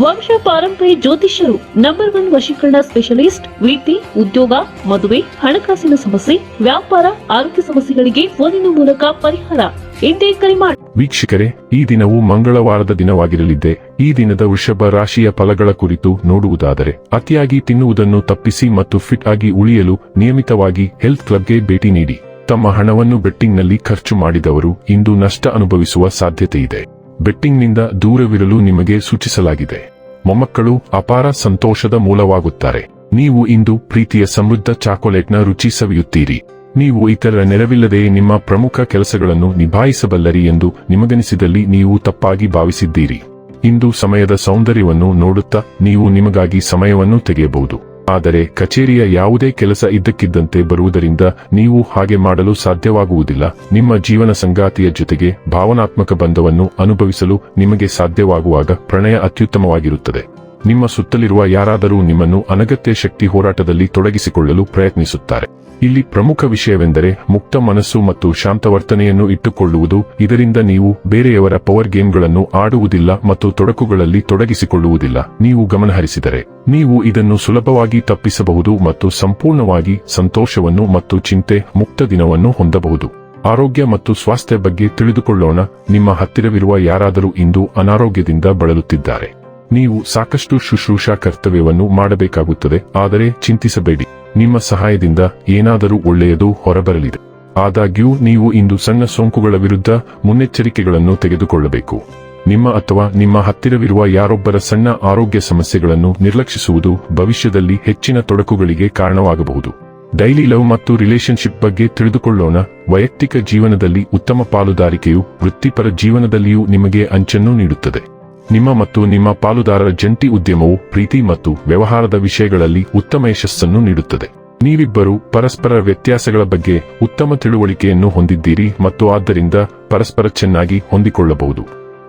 ವಂಶ ಪಾರಂಪರ್ಯ ಜ್ಯೋತಿಷ್ಯರು ನಂಬರ್ ಒನ್ ವಶೀಕರಣ ಸ್ಪೆಷಲಿಸ್ಟ್ ವೃತ್ತಿ ಉದ್ಯೋಗ, ಮದುವೆ, ಹಣಕಾಸಿನ ಸಮಸ್ಯೆ, ವ್ಯಾಪಾರ, ಆರೋಗ್ಯ ಸಮಸ್ಯೆಗಳಿಗೆ ಫೋನಿನ ಮೂಲಕ ಪರಿಹಾರ. ಎಂದೇ ಕರೆ ಮಾಡಿ ವೀಕ್ಷಕರೇ, ಈ ದಿನವು ಮಂಗಳವಾರದ ದಿನವಾಗಿರಲಿದೆ ಈ ದಿನದ ವೃಷಭ ರಾಶಿಯ ಫಲಗಳ ಕುರಿತು ನೋಡುವುದಾದರೆ, ಅತಿಯಾಗಿ ತಿನ್ನುವುದನ್ನು ತಪ್ಪಿಸಿ ಮತ್ತು ಫಿಟ್ ಆಗಿ ಉಳಿಯಲು ನಿಯಮಿತವಾಗಿ ಹೆಲ್ತ್ ಕ್ಲಬ್ಗೆ ಭೇಟಿ ನೀಡಿ. ತಮ್ಮ ಹಣವನ್ನು ಬೆಟ್ಟಿಂಗ್ನಲ್ಲಿ ಖರ್ಚು ಮಾಡಿದವರು ಇಂದು ನಷ್ಟ ಅನುಭವಿಸುವ ಸಾಧ್ಯತೆ ಇದೆ ಬೆಟ್ಟಿಂಗ್ನಿಂದ ದೂರವಿರಲು ನಿಮಗೆ ಸೂಚಿಸಲಾಗಿದೆ. ಮೊಮ್ಮಕ್ಕಳು ಅಪಾರ ಸಂತೋಷದ ಮೂಲವಾಗುತ್ತಾರೆ. ನೀವು ಇಂದು ಪ್ರೀತಿಯ ಸಮೃದ್ಧ ಚಾಕೊಲೇಟ್ನ ರುಚಿ ಸವಿಯುತ್ತೀರಿ. ನೀವು ಇತರ ನೆರವಿಲ್ಲದೆಯೇ ನಿಮ್ಮ ಪ್ರಮುಖ ಕೆಲಸಗಳನ್ನು ನಿಭಾಯಿಸಬಲ್ಲರಿ ಎಂದು ನಿಮಗನಿಸಿದಲ್ಲಿ ನೀವು ತಪ್ಪಾಗಿ ಭಾವಿಸಿದ್ದೀರಿ. ಇಂದು ಸಮಯದ ಸೌಂದರ್ಯವನ್ನು ನೋಡುತ್ತಾ ನೀವು ನಿಮಗಾಗಿ ಸಮಯವನ್ನು ತೆಗೆಯಬಹುದು. ಆದರೆ ಕಚೇರಿಯ ಯಾವುದೇ ಕೆಲಸ ಇದ್ದಕ್ಕಿದ್ದಂತೆ ಬರುವುದರಿಂದ ನೀವು ಹಾಗೆ ಮಾಡಲು ಸಾಧ್ಯವಾಗುವುದಿಲ್ಲ. ನಿಮ್ಮ ಜೀವನ ಸಂಗಾತಿಯ ಜೊತೆಗೆ ಭಾವನಾತ್ಮಕ ಬಂಧವನ್ನು ಅನುಭವಿಸಲು ನಿಮಗೆ ಸಾಧ್ಯವಾಗುವಾಗ ಪ್ರಣಯ ಅತ್ಯುತ್ತಮವಾಗಿರುತ್ತದೆ. ನಿಮ್ಮ ಸುತ್ತಲಿರುವ ಯಾರಾದರೂ ನಿಮ್ಮನ್ನು ಅನಗತ್ಯ ಶಕ್ತಿ ಹೋರಾಟದಲ್ಲಿ ತೊಡಗಿಸಿಕೊಳ್ಳಲು ಪ್ರಯತ್ನಿಸುತ್ತಾರೆ. ಇಲ್ಲಿ ಪ್ರಮುಖ ವಿಷಯವೆಂದರೆ ಮುಕ್ತ ಮನಸ್ಸು ಮತ್ತು ಶಾಂತ ವರ್ತನೆಯನ್ನು ಇಟ್ಟುಕೊಳ್ಳುವುದು. ಇದರಿಂದ ನೀವು ಬೇರೆಯವರ ಪವರ್ ಗೇಮ್ಗಳನ್ನು ಆಡುವುದಿಲ್ಲ ಮತ್ತು ತೊಡಕುಗಳಲ್ಲಿ ತೊಡಗಿಸಿಕೊಳ್ಳುವುದಿಲ್ಲ. ನೀವು ಗಮನಹರಿಸಿದರೆ ನೀವು ಇದನ್ನು ಸುಲಭವಾಗಿ ತಪ್ಪಿಸಬಹುದು ಮತ್ತು ಸಂಪೂರ್ಣವಾಗಿ ಸಂತೋಷವನ್ನು ಮತ್ತು ಚಿಂತೆ ಮುಕ್ತ ದಿನವನ್ನು ಹೊಂದಬಹುದು. ಆರೋಗ್ಯ ಮತ್ತು ಸ್ವಾಸ್ಥ್ಯ ಬಗ್ಗೆ ತಿಳಿದುಕೊಳ್ಳೋಣ. ನಿಮ್ಮ ಹತ್ತಿರವಿರುವ ಯಾರಾದರೂ ಇಂದು ಅನಾರೋಗ್ಯದಿಂದ ಬಳಲುತ್ತಿದ್ದಾರೆ. ನೀವು ಸಾಕಷ್ಟು ಶುಶ್ರೂಷಾ ಕರ್ತವ್ಯವನ್ನು ಮಾಡಬೇಕಾಗುತ್ತದೆ, ಆದರೆ ಚಿಂತಿಸಬೇಡಿ. ನಿಮ್ಮ ಸಹಾಯದಿಂದ ಏನಾದರೂ ಒಳ್ಳೆಯದು ಹೊರಬರಲಿದೆ. ಆದಾಗ್ಯೂ, ನೀವು ಇಂದು ಸಣ್ಣ ಸೋಂಕುಗಳ ವಿರುದ್ಧ ಮುನ್ನೆಚ್ಚರಿಕೆಗಳನ್ನು ತೆಗೆದುಕೊಳ್ಳಬೇಕು. ನಿಮ್ಮ ಅಥವಾ ನಿಮ್ಮ ಹತ್ತಿರವಿರುವ ಯಾರೊಬ್ಬರ ಸಣ್ಣ ಆರೋಗ್ಯ ಸಮಸ್ಯೆಗಳನ್ನು ನಿರ್ಲಕ್ಷಿಸುವುದು ಭವಿಷ್ಯದಲ್ಲಿ ಹೆಚ್ಚಿನ ತೊಡಕುಗಳಿಗೆ ಕಾರಣವಾಗಬಹುದು. ಡೈಲಿ ಲವ್ ಮತ್ತು ರಿಲೇಶನ್ಶಿಪ್ ಬಗ್ಗೆ ತಿಳಿದುಕೊಳ್ಳೋಣ. ವೈಯಕ್ತಿಕ ಜೀವನದಲ್ಲಿ ಉತ್ತಮ ಪಾಲುದಾರಿಕೆಯು ವೃತ್ತಿಪರ ಜೀವನದಲ್ಲಿಯೂ ನಿಮಗೆ ಅಂಚನ್ನು ನೀಡುತ್ತದೆ. ನಿಮ್ಮ ಮತ್ತು ನಿಮ್ಮ ಪಾಲುದಾರರ ಜಂಟಿ ಉದ್ಯಮವು ಪ್ರೀತಿ ಮತ್ತು ವ್ಯವಹಾರದ ವಿಷಯಗಳಲ್ಲಿ ಉತ್ತಮ ಯಶಸ್ಸನ್ನು ನೀಡುತ್ತದೆ. ನೀವಿಬ್ಬರು ಪರಸ್ಪರ ವ್ಯತ್ಯಾಸಗಳ ಬಗ್ಗೆ ಉತ್ತಮ ತಿಳುವಳಿಕೆಯನ್ನು ಹೊಂದಿದ್ದೀರಿ ಮತ್ತು ಆದ್ದರಿಂದ ಪರಸ್ಪರ ಚೆನ್ನಾಗಿ ಹೊಂದಿಕೊಳ್ಳಬಹುದು.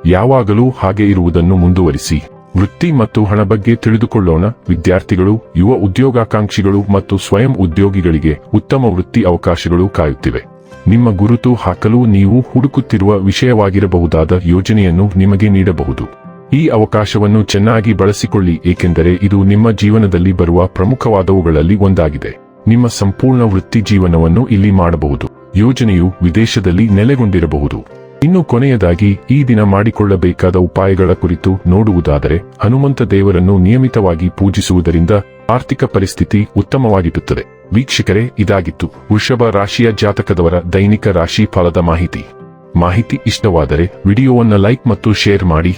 ಯಾವಾಗಲೂ ಹಾಗೆ ಇರುವುದನ್ನು ಮುಂದುವರಿಸಿ. ವೃತ್ತಿ ಮತ್ತು ಹಣ ಬಗ್ಗೆ ತಿಳಿದುಕೊಳ್ಳೋಣ. ವಿದ್ಯಾರ್ಥಿಗಳು, ಯುವ ಉದ್ಯೋಗಾಕಾಂಕ್ಷಿಗಳು ಮತ್ತು ಸ್ವಯಂ ಉದ್ಯೋಗಿಗಳಿಗೆ ಉತ್ತಮ ವೃತ್ತಿ ಅವಕಾಶಗಳು ಕಾಯುತ್ತಿವೆ. ನಿಮ್ಮ ಗುರುತು ಹಾಕಲು ನೀವು ಹುಡುಕುತ್ತಿರುವ ವಿಷಯವಾಗಿರಬಹುದಾದ ಯೋಜನೆಯನ್ನು ನಿಮಗೆ ನೀಡಬಹುದು. ಈ ಅವಕಾಶವನ್ನು ಚೆನ್ನಾಗಿ ಬಳಸಿಕೊಳ್ಳಿ, ಏಕೆಂದರೆ ಇದು ನಿಮ್ಮ ಜೀವನದಲ್ಲಿ ಬರುವ ಪ್ರಮುಖವಾದವುಗಳಲ್ಲಿ ಒಂದಾಗಿದೆ. ನಿಮ್ಮ ಸಂಪೂರ್ಣ ವೃತ್ತಿ ಜೀವನವನ್ನು ಇಲ್ಲಿ ಮಾಡಬಹುದು. ಯೋಜನೆಯು ವಿದೇಶದಲ್ಲಿ ನೆಲೆಗೊಂಡಿರಬಹುದು. ಇನ್ನು ಕೊನೆಯದಾಗಿ, ಈ ದಿನ ಮಾಡಿಕೊಳ್ಳಬೇಕಾದ ಉಪಾಯಗಳ ಕುರಿತು ನೋಡುವುದಾದರೆ, ಹನುಮಂತ ದೇವರನ್ನು ನಿಯಮಿತವಾಗಿ ಪೂಜಿಸುವುದರಿಂದ ಆರ್ಥಿಕ ಪರಿಸ್ಥಿತಿ ಉತ್ತಮವಾಗಿರುತ್ತದೆ. ವೀಕ್ಷಕರೇ, ಇದಾಗಿತ್ತು ವೃಷಭ ರಾಶಿಯ ಜಾತಕದವರ ದೈನಿಕ ರಾಶಿ ಫಲದ ಮಾಹಿತಿ. ಮಾಹಿತಿ ಇಷ್ಟವಾದರೆ ವಿಡಿಯೋವನ್ನ ಲೈಕ್ ಮತ್ತು ಶೇರ್ ಮಾಡಿ.